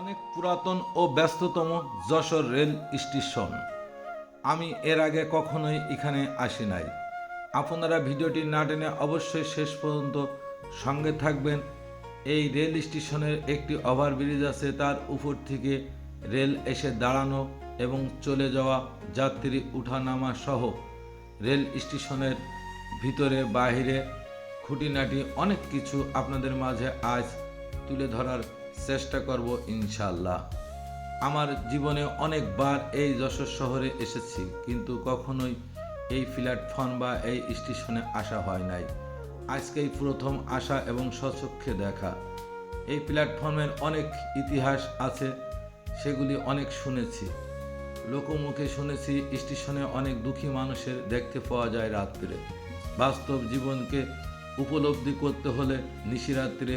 অনেক পুরাতন ও ব্যস্ততম যশোর রেল স্টেশন। আমি এর আগে কখনোই এখানে আসি নাই। আপনারা ভিডিওটি না টেনে অবশ্যই শেষ পর্যন্ত সঙ্গে থাকবেন। এই রেল স্টেশনের একটি ওভারব্রিজ আছে, তার উপর থেকে রেল এসে দাঁড়ানো এবং চলে যাওয়া যাত্রী উঠানামা সহ রেল স্টেশনের ভিতরে বাহিরে খুঁটিনাটি অনেক কিছু আপনাদের মাঝে আজ তুলে ধরার চেষ্টা করব ইনশাল্লাহ আমার জীবনে অনেকবার এই যশোর শহরে এসেছি, কিন্তু কখনোই এই প্ল্যাটফর্ম বা এই স্টেশনে আসা হয় নাই। আজকেই প্রথম আসা এবং স্বচক্ষে দেখা। এই প্ল্যাটফর্মের অনেক ইতিহাস আছে, সেগুলি অনেক শুনেছি। লোকমুখে শুনেছি, স্টেশনে অনেক দুঃখী মানুষের দেখতে পাওয়া যায় রাত্রে। বাস্তব জীবনকে উপলব্ধি করতে হলে নিশিরাত্রে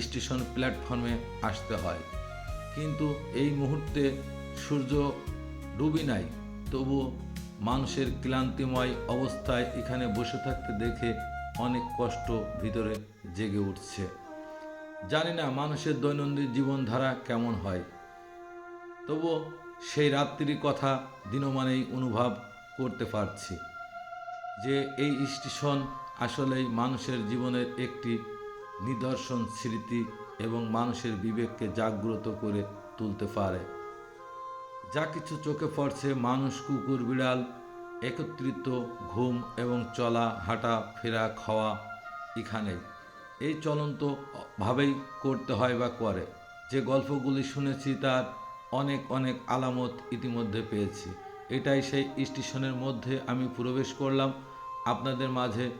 স্টেশন প্ল্যাটফর্মে আসতে হয়। কিন্তু এই মুহূর্তে সূর্য ডুবি নাই, তবু মানুষের ক্লান্তিময় অবস্থায় এখানে বসে থাকতে দেখে অনেক কষ্ট ভিতরে জেগে উঠছে। জানি না মানুষের দৈনন্দিন জীবনধারা কেমন হয়। তবুও সেই রাত্রির কথা দিনমানেই অনুভব করতে পারছি যে এই স্টেশন আসলেই মানুষের জীবনের একটি নিদর্শন, স্মৃতি এবং মানুষের বিবেককে জাগ্রত করে তুলতে পারে। যা কিছু চোখে পড়ছে, মানুষ, কুকুর, বিড়াল, একত্রিত, ঘুম এবং চলা, হাঁটা, ফেরা, খাওয়া এখানে এই চলন্ত ভাবেই করতে হয় বা করে। যে গল্পগুলি শুনেছি তার অনেক অনেক আলামত ইতিমধ্যে পেয়েছি। এটাই সেই স্টেশনের মধ্যে আমি প্রবেশ করলাম। আপনাদের মাঝে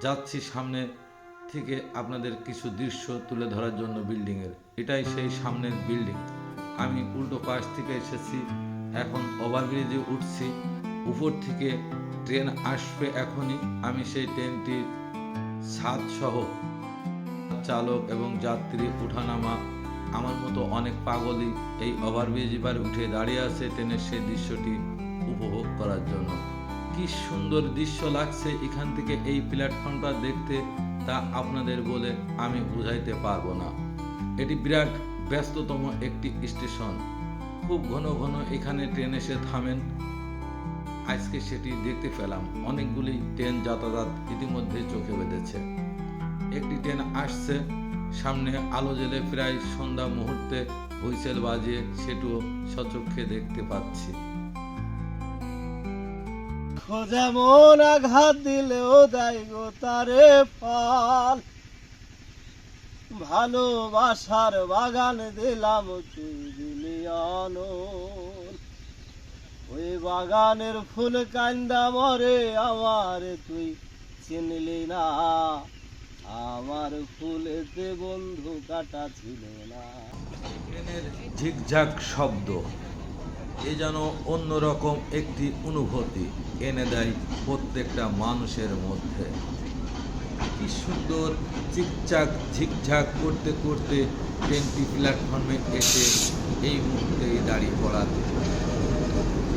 যাচ্ছি সামনে থেকে আপনাদের কিছু দৃশ্য তুলে ধরার জন্য বিল্ডিংয়ের। এটাই সেই সামনের বিল্ডিং। আমি উল্টো পাশ থেকে এসেছি, এখন ওভারব্রিজে উঠছি। উপর থেকে ট্রেন আসবে এখনই। আমি সেই ট্রেনটির ছাদ সহ চালক এবং যাত্রী উঠানামা আমার মতো অনেক পাগলই এই ওভারব্রিজ এবার উঠে দাঁড়িয়ে আছে ট্রেনের সেই দৃশ্যটি উপভোগ করার জন্য। কি সুন্দর দৃশ্য লাগছে এখান থেকে এই প্ল্যাটফর্মটা দেখতে। তা আপনাদের বলে আমি বুঝাইতে পারব না। এটি বিরাট ব্যস্ততম একটি স্টেশন। খুব ঘন ঘন এখানে ট্রেন এসে থামেন। আজকে সেটি দেখতে পেলাম। অনেকগুলি ট্রেন যাতায়াত ইতিমধ্যে চোখে বেঁধেছে। একটি ট্রেন আসছে, সামনে আলো জেলে প্রায় সন্ধ্যা মুহূর্তে হুইসেল বাজিয়ে সেটিও সচক্ষে দেখতে পাচ্ছি। যেমন আঘাত দিলেও দেয় গো তারে ফল ভালোবাসার বাগান দিলাম ওই বাগানের ফুল কান্দা মরে আমার তুই চিনলি না। আমার ফুলেতে বন্ধু কাটা ছিল না। ঝিকঝাক শব্দ। এ যেন অন্যরকম একটি অনুভূতি এনে দেয় প্রত্যেকটা মানুষের মধ্যে। কি সুন্দর চিকচাক ঝিকঝাক করতে করতে ট্রেনটি প্ল্যাটফর্মে এসে এই মুহূর্তে দাঁড়িয়ে পড়া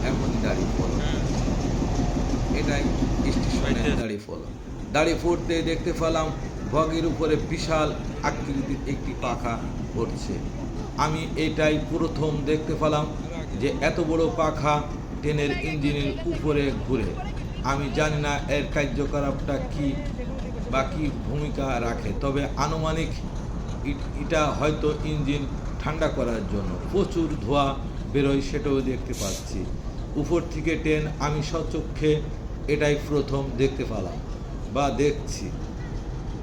এখনই দাঁড়িয়ে পড়া এটাই স্টেশনে দাঁড়িয়ে পড়া। দাঁড়িয়ে পড়তে দেখতে পেলাম বগের উপরে বিশাল আকৃতির একটি পাখা পড়ছে। আমি এটাই প্রথম দেখতে পেলাম যে এত বড় পাখা ট্রেনের ইঞ্জিনের উপরে ঘুরে। আমি জানি না এর কার্যকলাপটা কি বা কি ভূমিকা রাখে, তবে আনুমানিক এটা হয়তো ইঞ্জিন ঠান্ডা করার জন্য প্রচুর ধোঁয়া বেরোয় সেটাও দেখতে পাচ্ছি। উপর থেকে ট্রেন আমি সচক্ষে এটাই প্রথম দেখতে পেলাম বা দেখছি।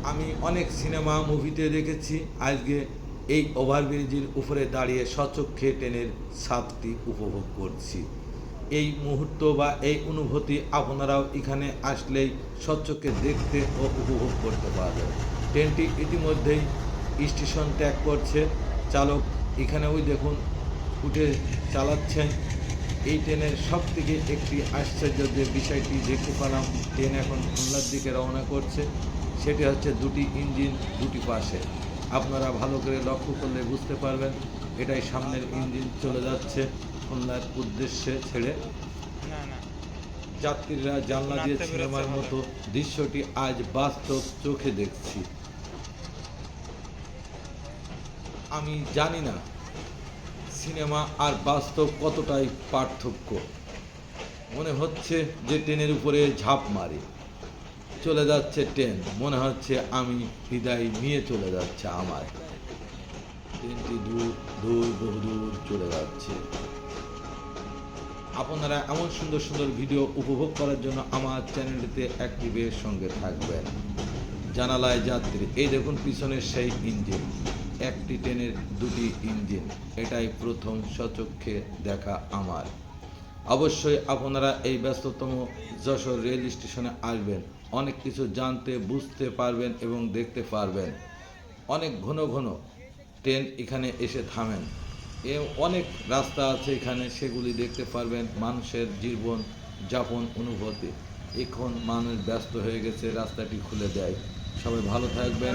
আমি অনেক সিনেমা, মুভিতে দেখেছি। আজকে এই ওভারব্রিজের উপরে দাঁড়িয়ে সচক্ষে ট্রেনের স্বাদটি উপভোগ করছি। এই মুহূর্ত বা এই অনুভূতি আপনারাও এখানে আসলেই সচক্ষে দেখতে ও উপভোগ করতে পারবেন। ট্রেনটি ইতিমধ্যেই স্টেশন ত্যাগ করছে। চালক এখানে ওই দেখুন, উঠে চালাচ্ছেন। এই ট্রেনের সব থেকে একটি আশ্চর্য যে বিষয়টি দেখতে পেলাম, ট্রেন এখন খুলনার দিকে রওনা করছে। সেটি হচ্ছে দুটি ইঞ্জিন দুটি পাশে। আপনারা ভালো করে লক্ষ্য করলে বুঝতে পারবেন এটাই সামনের ইঞ্জিন চলে যাচ্ছে খুলনার উদ্দেশ্যে ছেড়ে। যাত্রীরা জানলা দিয়ে সিনেমার মতো দৃশ্যটি আজ বাস্তব চোখে দেখছি। আমি জানি না সিনেমা আর বাস্তব কতটাই পার্থক্য। মনে হচ্ছে যে ট্রেনের উপরে ঝাঁপ মারি। চলে যাচ্ছে ট্রেন। মনে হচ্ছে আমি বিদায় নিয়ে চলে যাচ্ছে আমার ট্রেনটি দূর দূর বহুদূর চলে যাচ্ছে। আপনারা এমন সুন্দর সুন্দর ভিডিও উপভোগ করার জন্য আমার চ্যানেলটিতে অ্যাক্টিভের সঙ্গে থাকবেন। জানালায় যাত্রী, এই দেখুন পিছনের সেই ইঞ্জিন। একটি ট্রেনের দুটি ইঞ্জিন, এটাই প্রথম সচক্ষে দেখা আমার। অবশ্যই আপনারা এই ব্যস্ততম যশোর রেল স্টেশনে আসবেন। অনেক কিছু জানতে, বুঝতে পারবেন এবং দেখতে পারবেন। অনেক ঘন ঘন ট্রেন এখানে এসে থামেন। এ অনেক রাস্তা আছে এখানে, সেগুলি দেখতে পারবেন। মানুষের জীবন যাপন অনুভূতি। এখন মানুষ ব্যস্ত হয়ে গেছে, রাস্তাটি খুলে দেয়। সবাই ভালো থাকবেন।